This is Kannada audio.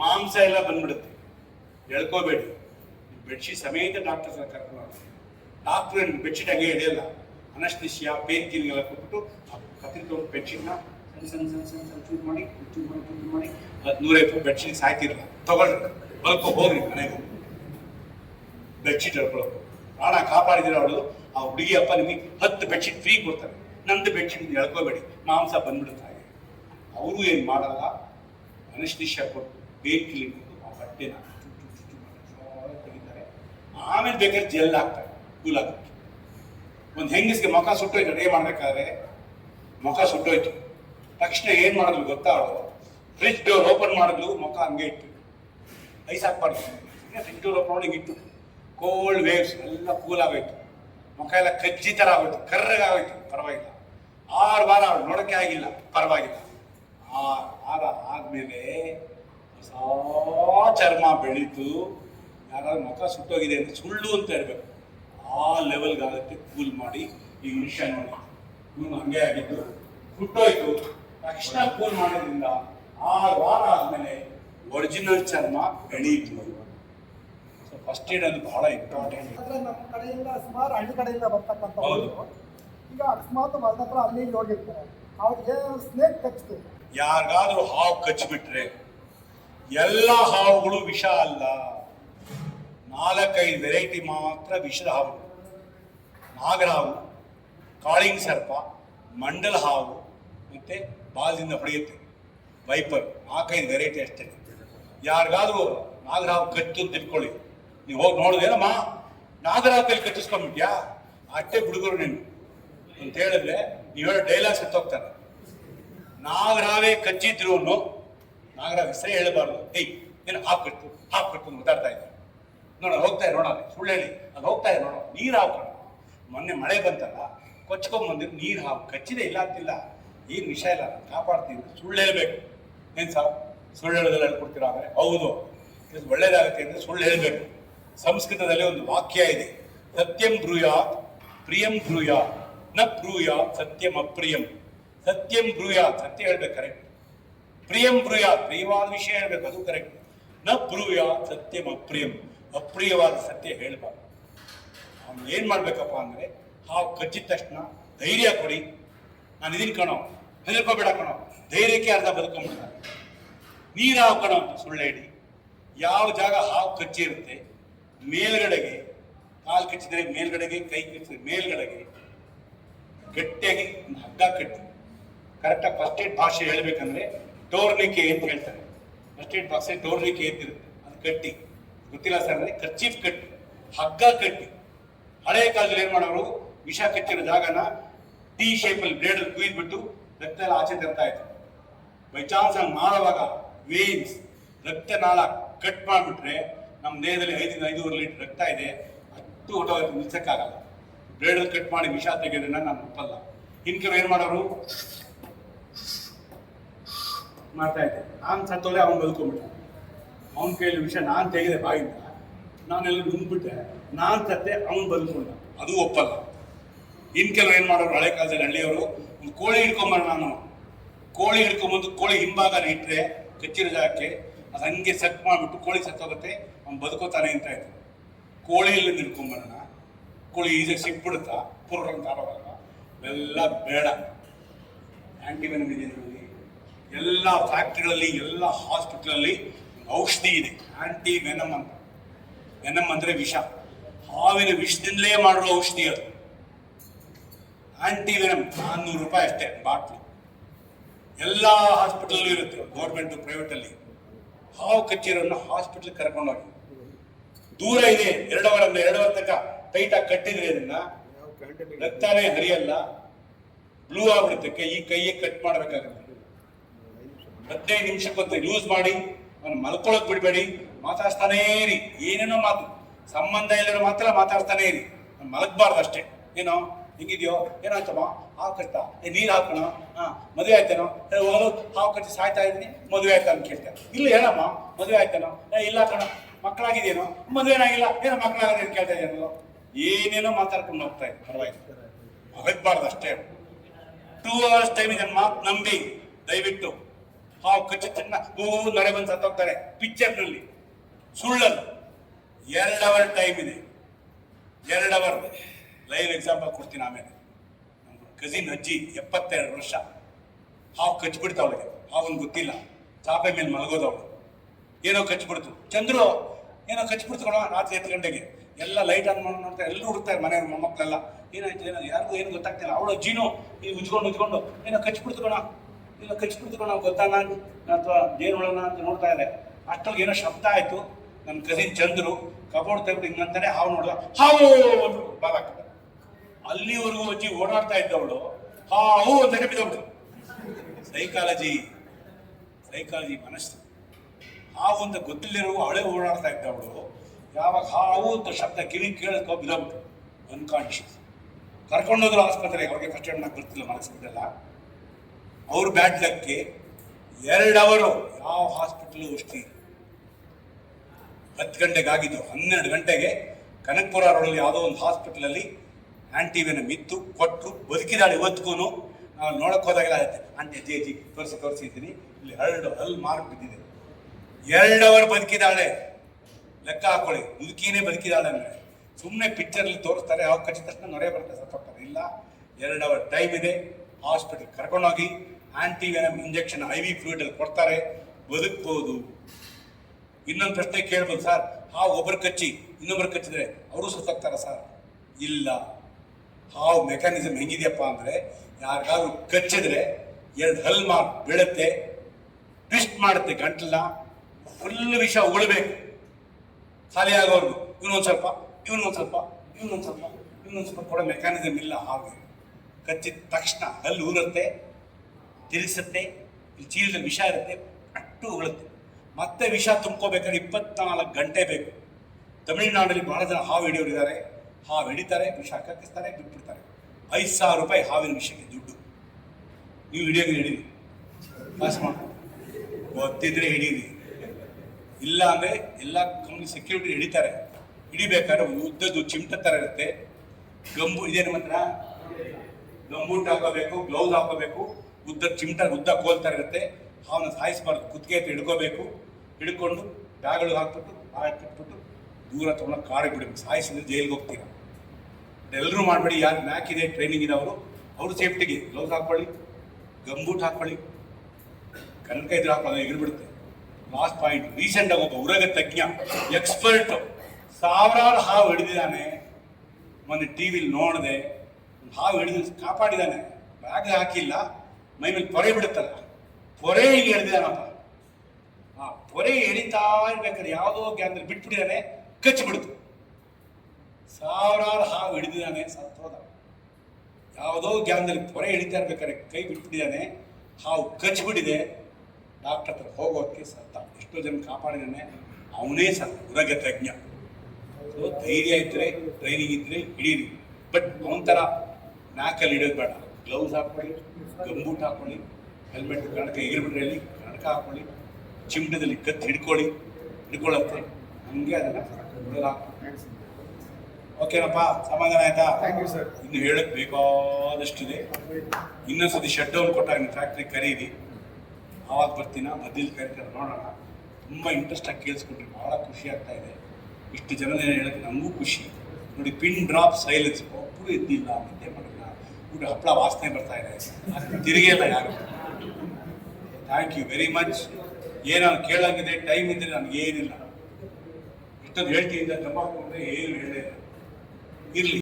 ಮಾಂಸ ಎಲ್ಲ ಬಂದ್ಬಿಡುತ್ತೆ. ಎಳ್ಕೋಬೇಡಿ ಬೆಡ್ಶೀಟ್ ಸಮೇತ ಡಾಕ್ಟರ್ ಹತ್ರ ಕರ್ಕೊಂಡು ಡಾಕ್ಟ್ರ್ ಏನು ಬೆಡ್ಶೀಟ್ ಹಂಗೆ ಹಿಡಿಯಲ್ಲ ಅನಸ್ಟಿಷಿಯಾ ಪೇನ್ ಕಿಲ್ ಎಲ್ಲ ಕೊಟ್ಬಿಟ್ಟು ಆ ಕತ್ರಿ ತೊಗೊಂಡು ಬೆಡ್ಶೀಟ್ನ ಸಣ್ಣ ಸಣ್ಣ ಸಣ್ಣ ಸಣ್ಣ ಸಣ್ಣ ಚೂರು ಮಾಡಿ ಚೂರು ಮಾಡಿ ಚೂರು ಮಾಡಿ ಅದು ನೂರೈವತ್ತು ಬೆಡ್ಶೀಟ್ ಸಾಯ್ತಿರಲ್ಲ, ತಗೊಳ್ರಿ. ಬಲ್ಕೊ ಹೋಗ್ರಿ ಮನೆಗೆ ಬೆಡ್ಶೀಟ್ ಹೇಳ್ಕೊಳ್ಳೋದು ಪ್ರಾಣ ಕಾಪಾಡಿದಿರ ಅವಳು, ಆ ಹುಡುಗಿ ಅಪ್ಪ ನಿಮಗೆ ಹತ್ತು ಬೆಡ್ಶೀಟ್ ಫ್ರೀ ಕೊಡ್ತಾರೆ. ನಂದು ಬೆಡ್ಶೀಟ್ ಎಳ್ಕೋಬೇಡಿ ಮಾಂಸ ಬಂದ್ಬಿಡುತ್ತೆ ಹಾಗೆ. ಅವರು ಏನು ಮಾಡಲ್ಲ ಅನಸ್ಟಿಷಿಯಾ ಕೊಟ್ಟು ಪೇನ್ ಇಟ್ಕೊಂಡು ಆ ಬಟ್ಟೆನ ತೆಗಿತಾರೆ. ಆಮೇಲೆ ಬೇಕಾದ್ರೆ ಜೆಲ್ ಹಾಕ್ತಾರೆ ಕೂಲ್ ಆಗುತ್ತೆ ಒಂದು ಹೆಂಗಸ್ಗೆ ಮುಖ ಸುಟ್ಟೋಯ್ತು ಅಡುಗೆ ಮಾಡ್ಬೇಕಾದ್ರೆ ಮುಖ ಸುಟ್ಟೋಯ್ತು. ತಕ್ಷಣ ಏನು ಮಾಡಿದ್ಲು ಗೊತ್ತಾ? ಅವಳು ಫ್ರಿಜ್ ಡೋರ್ ಓಪನ್ ಮಾಡಿದ್ಲು, ಮುಖ ಹಂಗೆ ಇಟ್ಟು ಐಸ್ ಹಾಕ್ಬಾರ್ದು. ಫ್ರಿಜ್ ಡೋರ್ ಓಪನ್ ಮಾಡಿ ಇಟ್ಟು ಕೋಲ್ಡ್ ವೇವ್ಸ್ ಎಲ್ಲ ಕೂಲ್ ಆಗೋಯ್ತು. ಮುಖ ಎಲ್ಲ ಕಜ್ಜಿ ಥರ ಆಗೋಯ್ತು ಕರ್ರಗಾಗೋಯ್ತು ಪರವಾಗಿಲ್ಲ. ಆರು ವಾರ ಅವಳು ನೋಡೋಕ್ಕೆ ಆಗಿಲ್ಲ. ಪರವಾಗಿಲ್ಲ. ಆರು ವಾರ ಆದ್ಮೇಲೆ ಹೊಸ ಚರ್ಮ ಬೆಳೀತು. ಯಾರಾದ್ರೂ ಮುಖ ಸುಟ್ಟೋಗಿದೆ ಅಂತ ಸುಳ್ಳು ಅಂತ ಇರಬೇಕು ಆ ಲೆವೆಲ್ಗೆ ಆಗುತ್ತೆ ಕೂಲ್ ಮಾಡಿ ಈ ವಿಷಯ ನೋಡಿ. ಇವನು ಹಂಗೆ ಆಗಿದ್ದು ಸುಟ್ಟೋಯ್ತು. ತಕ್ಷಣ ಕೂಲ್ ಮಾಡೋದ್ರಿಂದ ಆ ವಾರ ಆದ್ಮೇಲೆ ಒರಿಜಿನಲ್ ಚರ್ಮ ಬೆಳೀತು. ಸೊ ಫಸ್ಟ್ ಏಡ್ ಅದು ಬಹಳ ಇಂಪಾರ್ಟೆಂಟ್ ಆದ್ರೆ ನಮ್ಮ ಕಡೆಯಿಂದ ಸುಮಾರು ಹಳ್ಳಿ ಕಡೆಯಿಂದ ಬರ್ತಕ್ಕಂಥ ಹೌದು. ಈಗ ಅಕಸ್ಮಾತ್ ಮರದ ಹತ್ರ ಅಲ್ಲಿ ಹೋಗಿರ್ತಾರೆ ಅವ್ರಿಗೆ ಸ್ನೇಕ್ ಕಚ್ತು ಯಾರಿಗಾದ್ರೂ ಹಾವು ಕಚ್ಚಿಬಿಟ್ರೆ ಎಲ್ಲ ಹಾವುಗಳು ವಿಷ ಅಲ್ಲ. ನಾಲ್ಕೈದು ವೆರೈಟಿ ಮಾತ್ರ ವಿಷದ ಹಾವು. ನಾಗರಹಾವು ಕಾಳಿಂಗ್ ಸರ್ಪ, ಮಂಡಲ ಹಾವು, ಮತ್ತೆ ಬಾಲದಿಂದ ಹೊಡೆಯುತ್ತೆ. ವೈಪರ್ ನಾಲ್ಕೈದು ವೆರೈಟಿ ಅಷ್ಟೇ. ಯಾರಿಗಾದ್ರೂ ನಾಗರಹಾವು ಕಚ್ಚು ತಿಳ್ಕೊಳ್ಳಿ. ನೀವು ಹೋಗಿ ನೋಡಿದೇನಮ್ಮ ನಾಗರಹಾವು ಕೈಲಿ ಕಟ್ಟಿಸ್ಕೊಂಡ್ಬಿಟ್ಯಾ ಅಟ್ಟೆ ಹುಡುಗರು ನೀನು. ಅಂತ ಹೇಳಿದ್ರೆ ನೀವು ಹೇಳೋ ಡೈಲಾಗ್ಸ್ ಎತ್ತೋಗ್ತಾರೆ ನಾಗರಾವೇ ಕಚ್ಚಿದ್ರು ನಾಗರಾವ್ ಹೆಸರೇ ಹೇಳಬಾರ್ದು. ಏಯ್, ನೀನು ಹಾವು ಕಟ್ಟು ಹಾವು ಕಟ್ಟು ಅಂತ ಮಾತಾಡ್ತಾ ಇದ್ದಾರೆ ನೋಡ ಹೋಗ್ತಾ ಇರೋಣ ಸುಳ್ಳು ಹೇಳಿ. ಅದು ಹೋಗ್ತಾ ಇರೋಣ ನೀರು ಹಾಕೋಣ ಮೊನ್ನೆ ಮಳೆ ಬಂತಲ್ಲ ಕೊಚ್ಕೊಂಡ್ ಬಂದಿದ್ದು ನೀರು ಹಾವು ಕಚ್ಚಿದೆ ಇಲ್ಲ ಅಂತಿಲ್ಲ. ಏನು ವಿಷಯ ಇಲ್ಲ, ನಾನು ಕಾಪಾಡ್ತೀನಿ ಸುಳ್ಳು ಹೇಳ್ಬೇಕು. ಏನು ಸಾವು ಸುಳ್ಳು ಹೇಳೋದೆಲ್ಲ ಹೇಳ್ಕೊಡ್ತೀರಾ ಅಂದರೆ, ಹೌದು. ಇದು ಒಳ್ಳೇದಾಗುತ್ತೆ ಅಂದರೆ ಸುಳ್ಳು ಹೇಳಬೇಕು. ಸಂಸ್ಕೃತದಲ್ಲಿ ಒಂದು ವಾಕ್ಯ ಇದೆ. ಸತ್ಯಂ ಬ್ರೂಯಾತ್, ಪ್ರಿಯಂ ಬ್ರೂಯಾತ್. ನ ಬ್ರೂಯಾತ್ ಸತ್ಯಂ ಅಪ್ರಿಯಂ ಸತ್ಯಂ ಬ್ರೂಯಾತ್. ಸತ್ಯ ಹೇಳ್ಬೇಕು, ಕರೆಕ್ಟ್. ಪ್ರಿಯಂ ಪ್ರಿಯ, ಪ್ರಿಯವಾದ ವಿಷಯ ಹೇಳ್ಬೇಕು, ಅದು ಕರೆಕ್ಟ್ನ ಪ್ರೂಯ ಸತ್ಯಂ ಅಪ್ರಿಯಂ ಅಪ್ರಿಯವಾದ ಸತ್ಯ ಹೇಳ್ಬಾರ್ದು. ಅವ್ನು ಏನ್ ಮಾಡ್ಬೇಕಪ್ಪ ಅಂದ್ರೆ ಹಾವು ಕಚ್ಚಿದ ತಕ್ಷಣ ಧೈರ್ಯ ಕೊಡಿ. ನಾನು ಇದೀನಿ ಕಣೋ, ಹೆದರ್ಕೋಬೇಡ ಕಣೋ, ಧೈರ್ಯಕ್ಕೆ ಅರ್ಧ ಬದುಕೊಂಡ ನೀರು ಹಾವು ಕಣೋ ಅಂತ ಸುಳ್ಳು ಯಾವ ಜಾಗ ಹಾವು ಕಚ್ಚಿರುತ್ತೆ ಮೇಲ್ಗಡೆಗೆ, ಕಾಲು ಕಚ್ಚಿದ್ರೆ ಮೇಲ್ಗಡೆಗೆ, ಕೈ ಕಚ್ಚಿದ್ರೆ ಮೇಲ್ಗಡೆಗೆ, ಗಟ್ಟಿಯಾಗಿ ಹಗ್ಗ ಕಟ್ಟಿ. ಕರೆಕ್ಟಾಗಿ ಫಸ್ಟ್ ಏಡ್ ಭಾಷೆ ಹೇಳ್ಬೇಕಂದ್ರೆ ಟೋರ್ನಿಕೆ ಅಂತ ಹೇಳ್ತಾರೆ? ಫಸ್ಟ್ ಏಡ್ ಭಾಷೆ ಟೋರ್ನಿಕೆ ಎದ್ದಿರುತ್ತೆ ಅದು ಕಟ್ಟಿ. ಗೊತ್ತಿಲ್ಲ ಸರ್ ಅಂದ್ರೆ ಕರ್ಚೀಫ್ ಕಟ್ಟಿ. ಹಗ್ಗ ಕಟ್ಟಿ. ಹಳೆಯ ಕಾಲದಲ್ಲಿ ಏನ್ ಮಾಡೋರು? ವಿಷ ಕಚ್ಚಿರೋ ಜಾಗನ ಟಿ ಶೇಪಲ್ಲಿ ಬ್ಲೇಡಲ್ಲಿ ಕುಯ್ದ್ಬಿಟ್ಟು ರಕ್ತ ಆಚೆ ತರ್ತಾ ಇತ್ತು ಬೈ ಚಾನ್ಸ್ ಹಂಗೆ ಮಾಡುವಾಗ ವೇನ್ಸ್ ರಕ್ತ ನಾಳ ಕಟ್ ಮಾಡಿಬಿಟ್ರೆ ನಮ್ಮ ದೇಹದಲ್ಲಿ ಐದರಿಂದ ಐದೂವರೆ ಲೀಟರ್ ರಕ್ತ ಇದೆ. ಅಷ್ಟು ಹೊಟ್ಟೋಗುತ್ತೆ ನಿಲ್ಸಕ್ಕಾಗಲ್ಲ. ಬ್ಲೇಡಲ್ಲಿ ಕಟ್ ಮಾಡಿ ವಿಷ ತೆಗೆಯೋದನ್ನ ನಾನು ಒಪ್ಪಲ್ಲ. ಇನ್ಕಮ್ ಏನು ಮಾಡೋರು? ಮಾಡ್ತಾ ಇದ್ದೆ. ನಾನು ಸತ್ತೋದೆ ಅವ್ನು ಬದುಕೊಂಡ್ಬಿಟ್ಟೆ ಅವನ ಕೈಯಲ್ಲಿ ವಿಷಯ ನಾನು ತೆಗೆದೆ ಬಾಯಿಂದ. ನಾನೆಲ್ಲ ನುಂಗ್ಬಿಟ್ಟೆ. ನಾನು ಸತ್ತೆ ಅವನು ಬದುಕೊಂಡ. ಅದು ಒಪ್ಪಲ್ಲ. ಇನ್ ಕೆಲವು ಏನು ಮಾಡೋರು ಹಳೆ ಕಾಲದಲ್ಲಿ ಹಳ್ಳಿಯವರು, ಒಂದು ಕೋಳಿ ಹಿಡ್ಕೊಂಬಾರ ನಾನು. ಕೋಳಿ ಹಿಡ್ಕೊಂಬಂದು ಕೋಳಿ ಹಿಂಭಾಗ ಇಟ್ಟರೆ ಕಚ್ಚಿರೋ ಜಾಗಕ್ಕೆ ಅದು ಹಂಗೆ ಸಟ್ ಮಾಡಿಬಿಟ್ಟು ಕೋಳಿ ಸತ್ತೋಗುತ್ತೆ, ಅವ್ನು ಬದುಕೋತಾನೆ ಅಂತ ಕೋಳಿ ಕೋಳಿಯಲ್ಲಿ ಹಿಡ್ಕೊಂಬರೋಣ. ಕೋಳಿ ಈಜಾಗಿ ಸಿಕ್ಬಿಡುತ್ತಾ? ಪುರ್ರಂತ ಎಲ್ಲ ಬೇಡ. ಆಂಟಿವೆನಮ್ ಇದೆ ಎಲ್ಲ ಫ್ಯಾಕ್ಟ್ರಿಗಳಲ್ಲಿ ಎಲ್ಲ ಹಾಸ್ಪಿಟ್ಲಲ್ಲಿ ಔಷಧಿ ಇದೆ. ಆಂಟಿ ವೆನಮ್ ಅಂತ. ವೆನಮ್ ಅಂದ್ರೆ ವಿಷ. ಹಾವಿನ ವಿಷದಿಂದಲೇ ಮಾಡಿರೋ ಔಷಧಿ ಅದು. ಆಂಟಿ ವೆನಮ್ ನಾನ್ನೂರು ರೂಪಾಯಿ ಅಷ್ಟೇ ಬಾಟ್ಲು. ಎಲ್ಲ ಹಾಸ್ಪಿಟಲ್ ಇರುತ್ತೆ ಗೌರ್ಮೆಂಟ್ ಪ್ರೈವೇಟ್ ಅಲ್ಲಿ. ಹಾವು ಕಚ್ಚಿರೋನ್ನ ಹಾಸ್ಪಿಟಲ್ ಕರ್ಕೊಂಡೋಗಿ ದೂರ ಇದೆ ಎರಡು ಅವರ್ ಅಂದ್ರೆ ಎರಡು ಅವರ್ ತನಕ ಟೈಟ್ ಆಗಿ ಕಟ್ಟಿದ್ರೆ ಇದನ್ನ ರಕ್ತನೇ ಹರಿಯಲ್ಲ. ಬ್ಲೂ ಆಗ್ಬಿಡುತ್ತೆ ಕೈ ಈ ಕೈಯೇ ಕಟ್ ಮಾಡ್ಬೇಕಾಗುತ್ತೆ. ಹದಿನೈದು ನಿಮಿಷಕ್ಕೊಂದು ಯೂಸ್ ಮಾಡಿ, ಅವನು ಮಲ್ಕೊಳಕ್ ಬಿಡಬೇಡಿ. ಮಾತಾಡ್ತಾನೇ ಇರಿ. ಏನೇನೋ ಮಾತು. ಸಂಬಂಧ ಇಲ್ಲದ ಮಾತ್ರ ಮಾತಾಡ್ತಾನೆ ಇರಿ. ಮಲಗಬಾರ್ದು ಅಷ್ಟೇ. ಏನೋ? ಹಿಂಗಿದ್ಯೋ? ಏನಾಯ್ತಮ್ಮ? ಹಾವು ಕಟ್ಟ ಏ, ನೀರು ಹಾಕೋಣ ಹಾಂ, ಮದುವೆ ಆಯ್ತೇನೋ? ಹೋಗಲು ಹೋಗು. ಹಾವು ಕಟ್ಟಿ ಸಾಯ್ತಾ ಇದ್ದೀನಿ. ಮದುವೆ ಆಯ್ತಾ ಅಂತ ಕೇಳ್ತಾರೆ ಇಲ್ಲ ಏನಮ್ಮ ಮದುವೆ ಆಯ್ತೇನೋ? ಏ, ಇಲ್ಲ ಕಣ. ಮಕ್ಕಳಾಗಿದೆಯೇನೋ? ಮದುವೆನಾಗಿಲ್ಲ ಏನೋ ಮಕ್ಕಳಾಗಿದೆ ಅಂತ ಕೇಳ್ತಾ ಏನೇನೋ ಮಾತಾಡ್ಕೊಂಡು ಹೋಗ್ತಾ ಇದ್ದೆ ಪರವಾಗಿಲ್ಲ. ಮಲಗಬಾರ್ದು ಅಷ್ಟೇ. ಟೂ ಅವರ್ಸ್ ಟೈಮ್ ಇದನ್ನು ಮಾತು ನಂಬಿ. ದಯವಿಟ್ಟು. ಹಾವು ಕಚ್ಚ ತಕ್ಷಣ ಹೂ ನಡೆ ಬಂದು ಸತ್ತೋಗ್ತಾರೆ ಪಿಕ್ಚರ್ನಲ್ಲಿ ಸುಳ್ಳಲ್ಲ. ಎರಡು ಅವರ್ ಟೈಮ್ ಇದೆ. ಎರಡು ಅವರ್ ಲೈವ್ ಎಕ್ಸಾಂಪಲ್ ಕೊಡ್ತೀನಿ ಆಮೇಲೆ. ನಮ್ಮ ಕಸಿನ್ ಅಜ್ಜಿ ಎಪ್ಪತ್ತೆರಡು ವರ್ಷ. ಹಾವು ಕಚ್ಚಿಬಿಡ್ತಾವಳಿಗೆ ಹಾವನ್ ಗೊತ್ತಿಲ್ಲ. ಚಾಪೆ ಮೇಲೆ ಮಲಗೋದು ಅವಳು. ಏನೋ ಕಚ್ಚಿಬಿಡ್ತು. ಚಂದ್ರು, ಏನೋ ಕಚ್ಚಿಬಿಡ್ತು ಕಣ ರಾತ್ರಿ ಹತ್ತು ಗಂಟೆಗೆ. ಎಲ್ಲ ಲೈಟ್ ಆನ್ ಮಾಡೋಣ ಅಂತ ಎಲ್ಲರೂ ಹುಡ್ತಾರೆ ಮನೆಯವ್ರ ಮೊಮ್ಮಕ್ಕಳೆಲ್ಲ ಏನಾಯ್ತು, ಏನೋ, ಯಾರಿಗೂ ಏನು ಗೊತ್ತಾಗ್ತಿಲ್ಲ. ಅವಳು ಅಜ್ಜಿನೂ, ಈ ಉಜ್ಕೊಂಡು ಉಜ್ಕೊಂಡು ಏನೋ ಕಚ್ಚಿಬಿಡ್ತು ಕಣ. ಇಲ್ಲ ಕುಳಿತುಕೊಂಡು ನಾವು ಗೊತ್ತಾನ ಅಥವಾ ಜೇನುಳನ ಅಂತ ನೋಡ್ತಾ ಇದೆ ಅಷ್ಟೊಳಗೆ ಏನೋ ಶಬ್ದ ಆಯ್ತು. ನನ್ನ ಕಸಿನ್ ಚಂದ್ರು ಕಬೋರ್ಡ್ ತೆಗೆದು ಹಿಂಗಂತಾನೆ ಹಾವು ನೋಡ್ದ, ಹಾವು ಹಾಕಿದ ಅಲ್ಲಿವರೆಗೂ ಅಜ್ಜಿ ಓಡಾಡ್ತಾ ಇದ್ದವಳು ಹಾವು ಅಂತ ಬಿದ್ದವಳು ಸೈಕಾಲಜಿ ಸೈಕಾಲಜಿ ಮನಸ್ಸು. ಹಾವು ಅಂತ ಗೊತ್ತಿಲ್ಲದಿರುವ ಹಳೆ ಓಡಾಡ್ತಾ ಇದ್ದವಳು ಯಾವಾಗ ಹಾವು ಅಂತ ಶಬ್ದ ಕಿವಿ ಕೇಳಕ್ಕೋ ಬಿದ್ದವಳು ಅನ್ಕಾನ್ಶಿಯಸ್ ಕರ್ಕೊಂಡೋದ್ರು ಆಸ್ಪತ್ರೆಗೆ, ಅವ್ರಿಗೆ ಕಷ್ಟ ಬರ್ತಿಲ್ಲ ಮನಸ್ಸು ಗೊತ್ತಿಲ್ಲ ಮನಸ್ಬಿಟ್ಟಲ್ಲ ಅವ್ರ ಬ್ಯಾಡ್ ಲಕ್ಕೆ ಎರಡು ಅವರು ಯಾವ ಹಾಸ್ಪಿಟಲ್ ಅಷ್ಟೇ ಹತ್ತು ಗಂಟೆಗೆ ಆಗಿದ್ದು ಹನ್ನೆರಡು ಗಂಟೆಗೆ ಕನಕಪುರ ರೋಡಲ್ಲಿ ಯಾವುದೋ ಒಂದು ಹಾಸ್ಪಿಟ್ಲಲ್ಲಿ ಆಂಟಿವಿನ ಮಿತ್ತು ಕೊಟ್ಟು ಬದುಕಿದಾಳೆ ಇವತ್ತಿಗೂ ನಾವು ನೋಡಕ್ ಹೋದಾಗೆಲ್ಲ ಆಯ್ತು ಆಂಟಿ, ಅಜ್ಜಿ ಅಜ್ಜಿ, ತೋರಿಸಿ ತೋರಿಸಿದ್ದೀನಿ ಇಲ್ಲಿ ಎರಡು ಅಲ್ಲಿ ಮಾರ್ಕ್ ಬಿದ್ದಿದೆ. ಎರಡು ಅವರ್ ಬದುಕಿದಾಳೆ. ಲೆಕ್ಕ ಹಾಕೊಳ್ಳಿ. ಮುದುಕಿನೇ ಬದುಕಿದಾಳೆ ಅಂದರೆ. ಸುಮ್ಮನೆ ಪಿಕ್ಚರಲ್ಲಿ ತೋರಿಸ್ತಾರೆ. ಅವಾಗ ಕಚ್ಚಿದ ತಕ್ಷಣ ನೊರೆ ಬರುತ್ತೆ. ಸತ್ತೋಗ್ತಾರೆ. ಇಲ್ಲ, ಎರಡು ಅವರ್ ಟೈಮ್ ಇದೆ. ಹಾಸ್ಪಿಟಲ್ ಕರ್ಕೊಂಡೋಗಿ ಆಂಟಿವೆನಮ್ ಇಂಜೆಕ್ಷನ್ ಐ ವಿ ಫ್ಲೂಯಿಡಲ್ಲಿ ಕೊಡ್ತಾರೆ, ಬದುಕ್ಬೋದು. ಇನ್ನೊಂದು ಪ್ರಶ್ನೆ ಕೇಳ್ಬೋದು ಸರ್. ಹಾವು ಒಬ್ಬರು ಕಚ್ಚಿ, ಇನ್ನೊಬ್ರು ಕಚ್ಚಿದ್ರೆ ಅವರು ಸತ್ತಾಗ್ತಾರ ಸರ್? ಇಲ್ಲ. ಹಾವು ಮೆಕ್ಯಾನಿಸಮ್ ಹೆಂಗಿದೆಯಪ್ಪ ಅಂದರೆ ಯಾರಿಗಾದ್ರು ಕಚ್ಚಿದ್ರೆ ಎರಡು ಹಲ್ ಮಾರ್ಕ್ ಬೀಳುತ್ತೆ, ಟ್ವಿಸ್ಟ್ ಮಾಡುತ್ತೆ ಗಂಟಲ ಫುಲ್ ವಿಷ ಉಳ್ಬೇಕು ಖಾಲಿ ಆಗೋರ್ಗು ಇವನೊಂದು ಸ್ವಲ್ಪ ಇವನೊಂದು ಸ್ವಲ್ಪ ಇವನೊಂದು ಸ್ವಲ್ಪ ಇವನೊಂದು ಸ್ವಲ್ಪ ಕೊಡೋ ಮೆಕ್ಯಾನಿಸಮ್ ಇಲ್ಲ ಹಾಗೆ ಕಚ್ಚಿದ ತಕ್ಷಣ ಅಲ್ಲಿ ಊರುತ್ತೆ ತಿರುಗಿಸುತ್ತೆ, ಇಲ್ಲಿ ಚೀಲದಲ್ಲಿ ವಿಷ ಇರುತ್ತೆ, ಅಟ್ಟು ಉಳುತ್ತೆ ಮತ್ತೆ ವಿಷ ತುಂಬ್ಕೋಬೇಕಾದ್ರೆ ಇಪ್ಪತ್ನಾಲ್ಕು ಗಂಟೆ ಬೇಕು. ತಮಿಳುನಾಡಲ್ಲಿ ಬಹಳ ಜನ ಹಾವು ಹಿಡಿಯೋರಿದ್ದಾರೆ. ಹಾವು ಹಿಡಿತಾರೆ, ವಿಷ ಕಕ್ಕಿಸ್ತಾರೆ, ಬಿಟ್ಬಿಡ್ತಾರೆ. ಐದು ಸಾವಿರ ರೂಪಾಯಿ ಹಾವಿನ ವಿಷಯಕ್ಕೆ ದುಡ್ಡು. ನೀವು ಹಿಡಿಯೋದು ಹಿಡೀರಿ ಪಾಸ್ ಮಾಡಿ. ಗೊತ್ತಿದ್ರೆ ಹಿಡೀರಿ. ಇಲ್ಲ ಅಂದರೆ ಎಲ್ಲ ಕಂಪ್ನಿ ಸೆಕ್ಯೂರಿಟಿ ಹಿಡಿತಾರೆ. ಹಿಡಿಬೇಕಾದ್ರೆ ಉದ್ದದ್ದು ಚಿಮಟ ಥರ ಇರುತ್ತೆ. ಗಂಬು, ಇದೇನು ಮಾತ್ರ? ಗಂಬೂಟ್ ಹಾಕೋಬೇಕು ಗ್ಲೌಸ್ ಹಾಕೋಬೇಕು, ಉದ್ದ ಚಿಮಟ, ಉದ್ದ ಕೋಲ್ತಾ ಇರುತ್ತೆ. ಅವನ ಸಾಯಿಸ್ಬಾರ್ದು ಕುತ್ತಿಗೆ ಅಂತ ಹಿಡ್ಕೋಬೇಕು. ಹಿಡ್ಕೊಂಡು ಬ್ಯಾಗ್ಗಳು ಹಾಕ್ಬಿಟ್ಟು ಹಾಕಿಟ್ಬಿಟ್ಟು ದೂರ ತೊಗೊಂಡು ಕಾಡಿಗೆ ಬಿಡಬೇಕು. ಸಾಯಿಸಿದ್ರೆ ಜೈಲಿಗೆ ಹೋಗ್ತೀರ? ಎಲ್ಲರೂ ಮಾಡಬೇಡಿ. ಯಾರು ಮ್ಯಾಕ್ ಇದೆ ಟ್ರೈನಿಂಗ್ ಇದೆ ಅವರು ಅವರು ಸೇಫ್ಟಿಗೆ ಗ್ಲೌಸ್ ಹಾಕೊಳ್ಳಿ ಗಂಬೂಟ್ ಹಾಕೊಳ್ಳಿ ಕನಕ ಇದ್ರೆ ಹಾಕೊಳ್ಳೋದು ಎಗಿರ್ಬಿಡುತ್ತೆ ಲಾಸ್ಟ್ ಪಾಯಿಂಟ್ ರೀಸೆಂಟ್ ಆಗಿ ಒಬ್ಬ ಉರಗ ತಜ್ಞ ಎಕ್ಸ್ಪರ್ಟ್ ಸಾವಿರಾರು ಹಾವು ಹಿಡಿದಿದ್ದಾನೆ. ಮೊನ್ನೆ ಟಿ ವಿಲಿ ನೋಡಿದೆ ಹಾವು ಹಿಡಿದು ಕಾಪಾಡಿದಾನೆ. ಬ್ಯಾಗ್ ಹಾಕಿಲ್ಲ, ಮೈ ಮೇಲೆ ಪೊರೆ ಬಿಡುತ್ತಲ್ಲ. ಪೊರೆ ಹೀಗೆ ಹಿಡಿದಿದ್ದಾನಪ್ಪ ಆ ಪೊರೆ ಎಳಿತಾ ಇರ್ಬೇಕಾದ್ರೆ ಯಾವುದೋ ಗ್ಯಾಂದಲ್ಲಿ ಬಿಟ್ಬಿಟ್ಟಿದ್ದಾನೆ ಕಚ್ಚಿಬಿಡ್ತು ಸಾವಿರಾರು ಹಾವು ಹಿಡಿದಿದ್ದಾನೆ ಸತ್ತೋದ ಯಾವುದೋ ಗ್ಯಾಂದಲ್ಲಿ ಪೊರೆ ಹಿಡಿತಾ ಇರ್ಬೇಕಾದ್ರೆ ಕೈ ಬಿಟ್ಬಿಟ್ಟಿದ್ದಾನೆ, ಹಾವು ಕಚ್ಚಿಬಿಟ್ಟಿದೆ ಡಾಕ್ಟರ್ ಹತ್ರ ಹೋಗೋಕ್ಕೆ ಸತ್ತ. ಎಷ್ಟೋ ಜನ ಕಾಪಾಡಿದಾನೆ ಅವನೇ ಸತ್ತ. ಉರಗ ತಜ್ಞ ಧೈರ್ಯ ಇದ್ದರೆ ಟ್ರೈನಿಂಗ್ ಇದ್ದರೆ ಹಿಡೀರಿ. ಬಟ್ ಅವನ ಥರ ನಾಕಲ್ಲಿ ಇಡೋದು ಬೇಡ. ಗ್ಲೌಸ್ ಹಾಕ್ಕೊಳ್ಳಿ ಗಂಬೂಟ್ ಹಾಕ್ಕೊಳ್ಳಿ ಹೆಲ್ಮೆಟ್ ಕಣಕ ಎಗಿರ್ಬಿಟ್ರೆ ಕಣಕ ಹಾಕೊಳ್ಳಿ ಹಾಕ್ಕೊಳ್ಳಿ ಚಿಮಟದಲ್ಲಿ ಕತ್ತಿ ಹಿಡ್ಕೊಳ್ಳಿ ಹಿಡ್ಕೊಳ್ಳುತ್ತೆ ಹಂಗೆ ಅದನ್ನು ಓಕೆನಪ್ಪ ಸಮಾಧಾನ ಆಯ್ತಾ? ಥ್ಯಾಂಕ್ ಯು ಸರ್ ಇನ್ನು ಹೇಳಕ್ ಬೇಕಾದಷ್ಟಿದೆ. ಇನ್ನೊಂದ್ಸತಿ ಶಟ್ ಡೌನ್ ಕೊಟ್ಟಾಗ ನಿಮ್ಮ ಫ್ಯಾಕ್ಟ್ರಿ ಕರೀರಿ. ಆವಾಗ ಬರ್ತೀನ ಮಧ್ಯದಲ್ಲಿ ಕರೀತಾರೆ ನೋಡೋಣ. ತುಂಬ ಇಂಟ್ರೆಸ್ಟಾಗಿ ಕೇಳಿಸ್ಕೊಂಡ್ರೆ ಭಾಳ ಖುಷಿ ಆಗ್ತಾ ಇದೆ. ಇಷ್ಟು ಜನ ಹೇಳಕ್ಕೆ ನಮಗೂ ಖುಷಿ. ನೋಡಿ ಪಿನ್ ಡ್ರಾಪ್ ಸೈಲೆನ್ಸ್ ಒಬ್ಬರು ಎದ್ದಿಲ್ಲ ನಿದ್ದೆ ಊಟ ಹಪ್ಪಳ ವಾಸನೆ ಬರ್ತಾ ಇದೆ. ತಿರುಗೇ ಇಲ್ಲ ಯಾರು ಥ್ಯಾಂಕ್ ಯು ವೆರಿ ಮಚ್ ಏನೋ ಕೇಳಂಗಿದೆ ಟೈಮ್ ಇದ್ದರೆ ನನಗೆ ಏನಿಲ್ಲ. ಇಷ್ಟೊಂದು ಹೇಳ್ತೀನಿ ಅಂತ ಗಮನ ಏನು ಹೇಳೇ ಇರಲಿ.